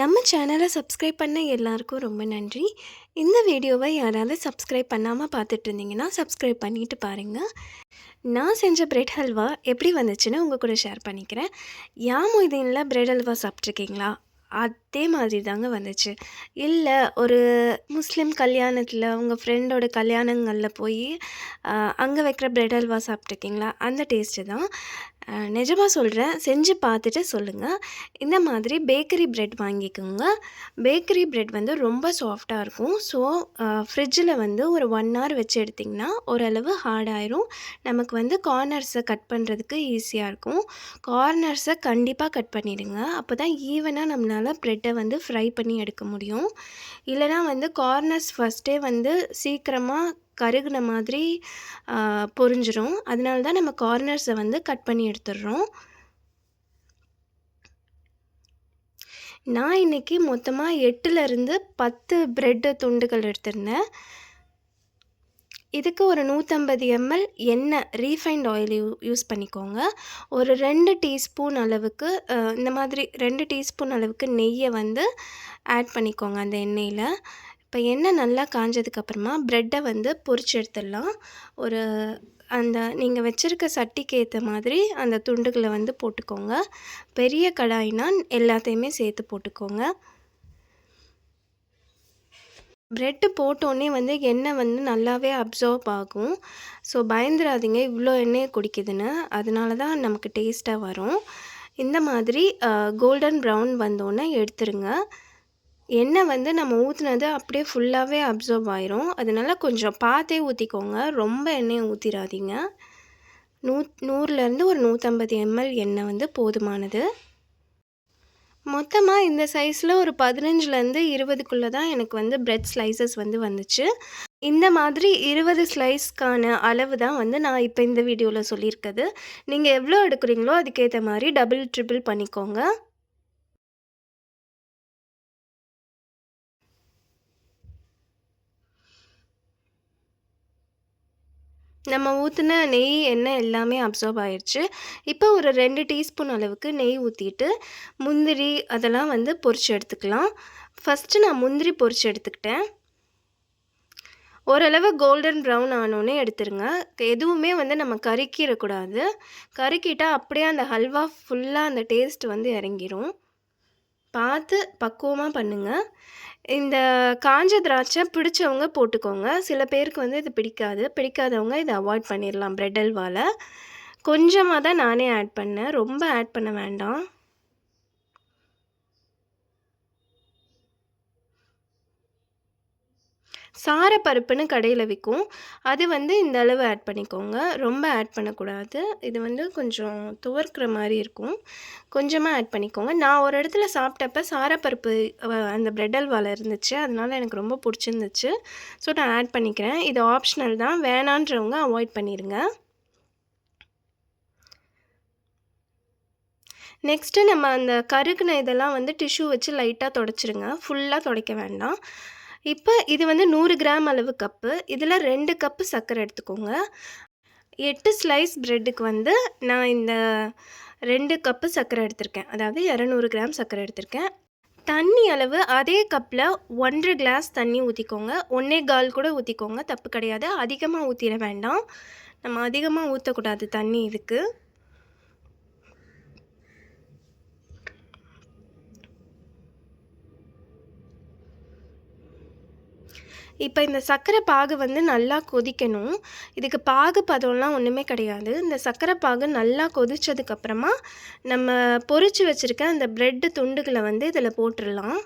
நம்ம சேனலை சப்ஸ்கிரைப் பண்ண எல்லாருக்கும் ரொம்ப நன்றி. இந்த வீடியோவை யாராவது சப்ஸ்கிரைப் பண்ணாமல் பார்த்துட்டு இருந்தீங்கன்னா சப்ஸ்கிரைப் பண்ணிட்டு பாருங்கள் நான் செஞ்ச பிரெட் ஹல்வா எப்படி வந்துச்சுன்னு உங்கள் கூட ஷேர் பண்ணிக்கிறேன். யா மொய்தீனில் பிரெட் ஹல்வா சாப்பிட்ருக்கீங்களா அதே மாதிரி தாங்க வந்துச்சு. இல்லை ஒரு முஸ்லீம் கல்யாணத்தில் உங்கள் ஃப்ரெண்டோட கல்யாணங்களில் போய் அங்கே வைக்கிற பிரெட் அல்வா சாப்பிட்ருக்கீங்களா அந்த டேஸ்ட்டு தான். நிஜமாக சொல்கிறேன் செஞ்சு பார்த்துட்டு சொல்லுங்கள் இந்த மாதிரி பேக்கரி ப்ரெட் வாங்கிக்கோங்க. பேக்கரி ப்ரெட் வந்து ரொம்ப சாஃப்டாக இருக்கும். ஸோ ஃப்ரிட்ஜில் வந்து ஒரு ஒன் ஹவர் வச்சு எடுத்திங்கன்னா ஓரளவு ஹார்டாயிரும் நமக்கு வந்து கார்னர்ஸை கட் பண்ணுறதுக்கு ஈஸியாக இருக்கும். கார்னர்ஸை கண்டிப்பாக கட் பண்ணிவிடுங்க அப்போ தான் ஈவனாக நம்மளால் ப்ரெட்டை வந்து ஃப்ரை பண்ணி எடுக்க முடியும். இல்லைனா வந்து கார்னர்ஸ் ஃபஸ்ட்டே வந்து சீக்கிரமாக கருகுன மாதிரி பொரிஞ்சிரும். அதனால தான் நம்ம கார்னர்ஸை வந்து கட் பண்ணி எடுத்துடுறோம். நான் இன்றைக்கி மொத்தமாக எட்டுலேருந்து பத்து ப்ரெட்டு துண்டுகள் எடுத்திருந்தேன். இதுக்கு ஒரு நூற்றம்பது எம்எல் எண்ணெய் ரீஃபைண்ட் ஆயில் யூ யூஸ் பண்ணிக்கோங்க. ஒரு ரெண்டு டீஸ்பூன் அளவுக்கு இந்த மாதிரி ரெண்டு டீஸ்பூன் அளவுக்கு நெய்யை வந்து ஆட் பண்ணிக்கோங்க அந்த எண்ணெயில். இப்போ எண்ணெய் நல்லா காஞ்சதுக்கப்புறமா ப்ரெட்டை வந்து பொரிச்சு எடுத்துடலாம். ஒரு அந்த நீங்கள் வச்சுருக்க சட்டிக்கு ஏற்ற மாதிரி அந்த துண்டுகளை வந்து போட்டுக்கோங்க. பெரிய கடாயினா எல்லாத்தையுமே சேர்த்து போட்டுக்கோங்க. ப்ரெட்டு போட்டோன்னே வந்து எண்ணெய் வந்து நல்லாவே அப்சர்வ் ஆகும். ஸோ பயந்துடாதீங்க இவ்வளோ எண்ணெயை குடிக்குதுன்னு. அதனால தான் நமக்கு டேஸ்ட்டாக வரும். இந்த மாதிரி கோல்டன் ப்ரௌன் வந்தோடனே எடுத்துருங்க. எண்ணெய் வந்து நம்ம ஊற்றுனது அப்படியே ஃபுல்லாகவே அப்சர்வ் ஆயிரும். அதனால கொஞ்சம் பார்த்தே ஊற்றிக்கோங்க ரொம்ப எண்ணெயை ஊற்றிடாதீங்க நூ நூறுலேருந்து ஒரு நூற்றம்பது எம்எல் எண்ணெய் வந்து போதுமானது. மொத்தமாக இந்த சைஸில் ஒரு பதினஞ்சுலேருந்து இருபதுக்குள்ளே தான் எனக்கு வந்து ப்ரெட் ஸ்லைசஸ் வந்து வந்துச்சு. இந்த மாதிரி இருபது ஸ்லைஸ்க்கான அளவு தான் வந்து நான் இப்போ இந்த வீடியோவில் சொல்லியிருக்குது. நீங்கள் எவ்வளோ எடுக்கிறீங்களோ அதுக்கேற்ற மாதிரி டபுள் ட்ரிபிள் பண்ணிக்கோங்க. நம்ம ஊற்றின நெய் எண்ணெய் எல்லாமே அப்சர்வ் ஆயிடுச்சு இப்போ ஒரு ரெண்டு டீஸ்பூன் அளவுக்கு நெய் ஊற்றிட்டு முந்திரி அதெல்லாம் வந்து பொரிச்சு எடுத்துக்கலாம். ஃபஸ்ட்டு நான் முந்திரி பொரிச்சு எடுத்துக்கிட்டேன். ஓரளவு கோல்டன் ப்ரௌன் ஆனோடனே எடுத்துருங்க. எதுவுமே வந்து நம்ம கருக்கிடக்கூடாது. கருக்கிட்டால் அப்படியே அந்த ஹல்வா ஃபுல்லாக அந்த டேஸ்ட் வந்து இறங்கிரும். பார்த்து பக்குவமாக பண்ணுங்கள் இந்த காஞ்ச திராட்சை பிடிச்சவங்க போட்டுக்கோங்க. சில பேருக்கு வந்து இது பிடிக்காது. பிடிக்காதவங்க இதை அவாய்ட் பண்ணிடலாம் ப்ரெட் அல்வாவில் கொஞ்சமாக தான் நானே ஆட் பண்ணேன். ரொம்ப ஆட் பண்ண வேண்டாம். சாரப்பருப்புன்னு கடையில் விற்கும் அது வந்து இந்த அளவு ஆட் பண்ணிக்கோங்க. ரொம்ப ஆட் பண்ணக்கூடாது. இது வந்து கொஞ்சம் துவர்க்கிற மாதிரி இருக்கும். கொஞ்சமாக ஆட் பண்ணிக்கோங்க. நான் ஒரு இடத்துல சாப்பிட்டப்ப சாரப்பருப்பு அந்த பிரெட் அல்வாவில் இருந்துச்சு. அதனால் எனக்கு ரொம்ப பிடிச்சிருந்துச்சு. ஸோ நான் ஆட் பண்ணிக்கிறேன். இது ஆப்ஷனல் தான். வேணான்றவங்க அவாய்ட் பண்ணிடுங்க நெக்ஸ்ட்டு நம்ம அந்த கருகுன இதெல்லாம் வந்து டிஷ்யூ வச்சு லைட்டாக தொடச்சிருங்க. ஃபுல்லாக துடைக்க வேண்டாம். இப்போ இது வந்து நூறு கிராம் அளவு கப்பு. இதில் ரெண்டு கப்பு சர்க்கரை எடுத்துக்கோங்க. எட்டு ஸ்லைஸ் ப்ரெட்டுக்கு வந்து நான் இந்த ரெண்டு கப்பு சர்க்கரை எடுத்திருக்கேன். அதாவது இரநூறு கிராம் சர்க்கரை எடுத்திருக்கேன். தண்ணி அளவு அதே கப்பில் ஒன்றரை கிளாஸ் தண்ணி ஊற்றிக்கோங்க ஒன்றே கால் கூட ஊற்றிக்கோங்க தப்பு கிடையாது. அதிகமாக ஊற்றிட வேண்டாம். நம்ம அதிகமாக ஊற்றக்கூடாது தண்ணி இதுக்கு. இப்போ இந்த சர்க்கரை பாகு வந்து நல்லா கொதிக்கணும். இதுக்கு பாகு பதம்லாம் ஒன்றுமே கிடையாது. இந்த சர்க்கரை பாகு நல்லா கொதித்ததுக்கப்புறமா நம்ம பொறிச்சு வச்சுருக்க அந்த ப்ரெட்டு துண்டுகளை வந்து இதில் போட்டுடலாம்.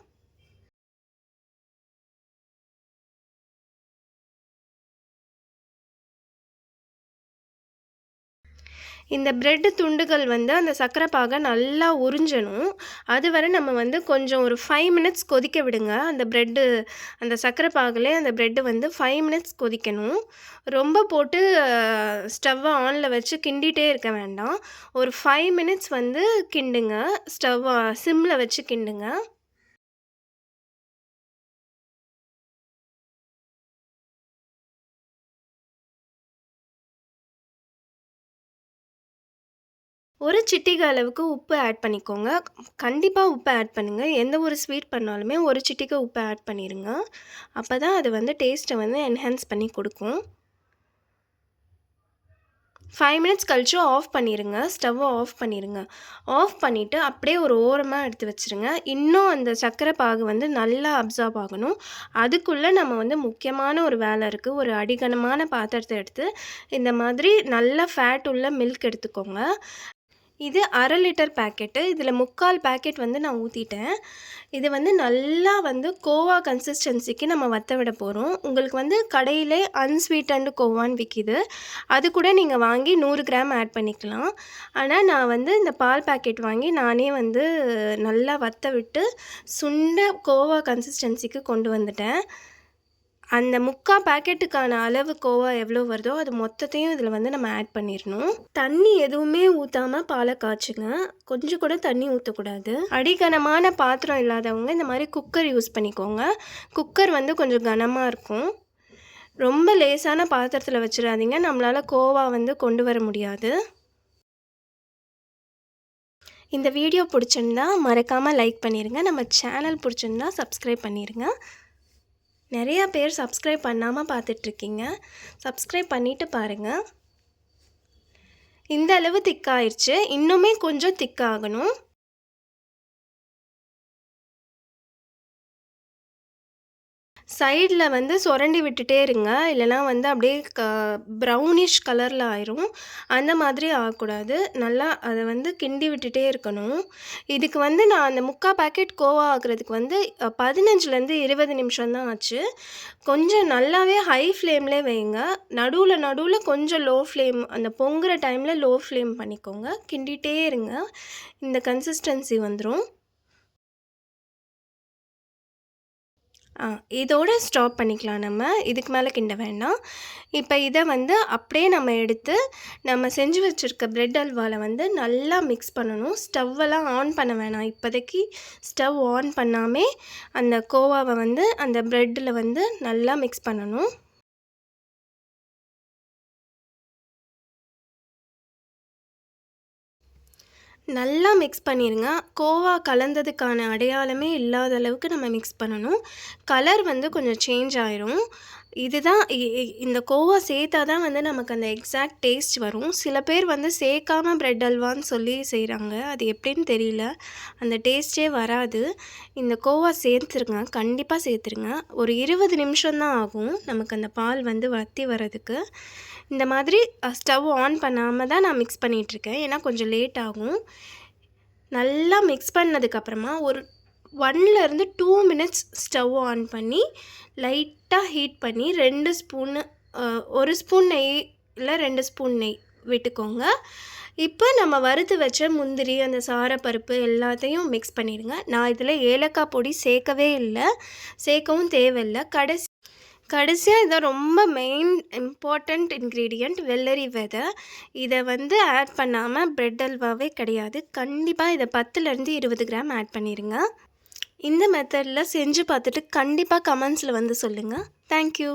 இந்த ப்ரெட்டு துண்டுகள் வந்து அந்த சர்க்கரை பாகை நல்லா உறிஞ்சணும். அது வரை நம்ம வந்து கொஞ்சம் ஒரு ஃபைவ் மினிட்ஸ் கொதிக்க விடுங்க. அந்த ப்ரெட்டு அந்த சர்க்கரை பாகிலே அந்த ப்ரெட்டு வந்து ஃபைவ் மினிட்ஸ் கொதிக்கணும். ரொம்ப போட்டு ஸ்டவ்வை ஆனில் வச்சு கிண்டிகிட்டே இருக்க வேண்டாம். ஒரு ஃபைவ் மினிட்ஸ் வந்து கிண்டுங்க. ஸ்டவ்வை சிம்மில் வச்சு கிண்டுங்க. ஒரு சிட்டிகை அளவுக்கு உப்பு ஆட் பண்ணிக்கோங்க. கண்டிப்பாக உப்பு ஆட் பண்ணுங்கள் எந்த ஒரு ஸ்வீட் பண்ணாலுமே ஒரு சிட்டிகை உப்பு ஆட் பண்ணிடுங்க அப்போ தான் அது வந்து டேஸ்ட்டை வந்து என்ஹான்ஸ் பண்ணி கொடுக்கும். ஃபைவ் மினிட்ஸ் கழிச்சு ஆஃப் பண்ணிடுங்க ஸ்டவ்வை ஆஃப் பண்ணிடுங்க ஆஃப் பண்ணிவிட்டு அப்படியே ஒரு ஓரமாக எடுத்து வச்சுருங்க. இன்னும் அந்த சர்க்கரை பாகு வந்து நல்லா அப்சார்ப் ஆகணும். அதுக்குள்ளே நம்ம வந்து முக்கியமான ஒரு வேலை இருக்குது ஒரு அடிகனமான பாத்திரத்தை எடுத்து இந்த மாதிரி நல்ல ஃபேட் உள்ள மில்க் எடுத்துக்கோங்க. இது அரை லிட்டர் பேக்கெட்டு இதில் முக்கால் பேக்கெட் வந்து நான் ஊற்றிட்டேன் இது வந்து நல்லா வந்து கோவா கன்சிஸ்டன்சிக்கு நம்ம வற்ற விட போகிறோம் உங்களுக்கு வந்து கடையிலே அன்ஸ்வீட்டன்டு கோவான்னு விற்கிது அது கூட நீங்கள் வாங்கி நூறு கிராம் ஆட் பண்ணிக்கலாம். ஆனால் நான் வந்து இந்த பால் பேக்கெட் வாங்கி நானே வந்து நல்லா வற்ற விட்டு சுண்ட கோவா கன்சிஸ்டன்சிக்கு கொண்டு வந்துட்டேன். அந்த முக்கால் பேக்கெட்டுக்கான அளவு கோவா எவ்வளோ வருதோ அது மொத்தத்தையும் இதில் வந்து நம்ம ஆட் பண்ணிடணும். தண்ணி எதுவுமே ஊற்றாமல் பாலை காய்ச்சுங்க. கொஞ்சம் கூட தண்ணி ஊற்றக்கூடாது அடிகனமான பாத்திரம் இல்லாதவங்க இந்த மாதிரி குக்கர் யூஸ் பண்ணிக்கோங்க. குக்கர் வந்து கொஞ்சம் கனமாக இருக்கும். ரொம்ப லேசான பாத்திரத்தில் வச்சிடாதீங்க. நம்மளால் கோவா வந்து கொண்டு வர முடியாது. இந்த வீடியோ பிடிச்சிருந்தா மறக்காமல் லைக் பண்ணிடுங்க நம்ம சேனல் பிடிச்சிருந்தா சப்ஸ்கிரைப் பண்ணிடுங்க நிறையா பேர் சப்ஸ்கிரைப் பண்ணாமல் பார்த்துட்ருக்கீங்க. சப்ஸ்கிரைப் பண்ணிவிட்டு பாருங்கள் இந்த அளவு திக்காயிருச்சு இன்னுமே கொஞ்சம் திக்காகணும் சைடில் வந்து சுரண்டி விட்டுட்டே இருங்க. இல்லைனா வந்து அப்படியே க ப்ரௌனிஷ் கலரில் ஆயிரும். அந்த மாதிரி ஆகக்கூடாது. நல்லா அதை வந்து கிண்டி விட்டுட்டே இருக்கணும். இதுக்கு வந்து நான் அந்த முக்கால் பேக்கெட் கோவா ஆகுறதுக்கு வந்து பதினஞ்சுலேருந்து இருபது நிமிஷம் தான் ஆச்சு. கொஞ்சம் நல்லாவே ஹை ஃப்ளேம்லே வைங்க. நடுவில் நடுவில் கொஞ்சம் லோ ஃப்ளேம் அந்த பொங்குற டைமில் லோ ஃப்ளேம் பண்ணிக்கோங்க. கிண்டிகிட்டே இருங்க. இந்த கன்சிஸ்டன்சி வந்துடும் ஆ இதோட ஸ்டாப் பண்ணிக்கலாம் நம்ம. இதுக்கு மேலே கிண்ட வேண்டாம். இப்போ இதை வந்து அப்படியே நம்ம எடுத்து நம்ம செஞ்சு வச்சுருக்க ப்ரெட் அல்வாவில் வந்து நல்லா மிக்ஸ் பண்ணணும். ஸ்டவ்வெல்லாம் ஆன் பண்ண வேணாம். இப்போதைக்கு ஸ்டவ் ஆன் பண்ணாமே அந்த கோவாவை வந்து அந்த ப்ரெட்டில் வந்து நல்லா மிக்ஸ் பண்ணணும். நல்லா மிக்ஸ் பண்ணிடுங்க கோவா கலந்ததுக்கான அடையாளமே இல்லாத அளவுக்கு நம்ம மிக்ஸ் பண்ணணும். கலர் வந்து கொஞ்சம் சேஞ்ச் ஆயிரும். இதுதான் இந்த கோவா சேர்த்தா தான் வந்து நமக்கு அந்த எக்ஸாக்ட் டேஸ்ட் வரும். சில பேர் வந்து சேர்க்காம ப்ரெட் அல்வான்னு சொல்லி செய்கிறாங்க அது எப்படின்னு தெரியல. அந்த டேஸ்ட்டே வராது. இந்த கோவா சேர்த்துருங்க. கண்டிப்பாக சேர்த்துருங்க. ஒரு இருபது நிமிஷம் தான் ஆகும் நமக்கு அந்த பால் வந்து வத்தி வர்றதுக்கு. இந்த மாதிரி ஸ்டவ் ஆன் பண்ணாமல் தான் நான் மிக்ஸ் பண்ணிகிட்ருக்கேன் ஏன்னா கொஞ்சம் லேட் ஆகும். நல்லா மிக்ஸ் பண்ணதுக்கப்புறமா ஒரு ஒன்லேருந்து டூ மினிட்ஸ் ஸ்டவ் ஆன் பண்ணி லைட்டாக ஹீட் பண்ணி ரெண்டு ஸ்பூனு ஒரு ஸ்பூன் நெய் இல்லை ரெண்டு ஸ்பூன் நெய் விட்டுக்கோங்க. இப்போ நம்ம வறுத்து வச்ச முந்திரி அந்த சாரப்பருப்பு எல்லாத்தையும் மிக்ஸ் பண்ணிடுங்க. நான் இதில் ஏலக்காய் பொடி சேர்க்கவே இல்லை. சேர்க்கவும் தேவையில்லை. கடைசி கடைசியாக இதை ரொம்ப மெயின் இம்பார்ட்டண்ட் இன்க்ரீடியண்ட் வெள்ளரி விதை. இதை வந்து ஆட் பண்ணாமல் ப்ரெட் அல்வாவே கிடையாது. கண்டிப்பாக இதை பத்துலேருந்து இருபது கிராம் ஆட் பண்ணிடுங்க. இந்த மெத்தடில் செஞ்சு பார்த்துட்டு கண்டிப்பாக கமெண்ட்ஸில் வந்து சொல்லுங்கள் தேங்க்யூ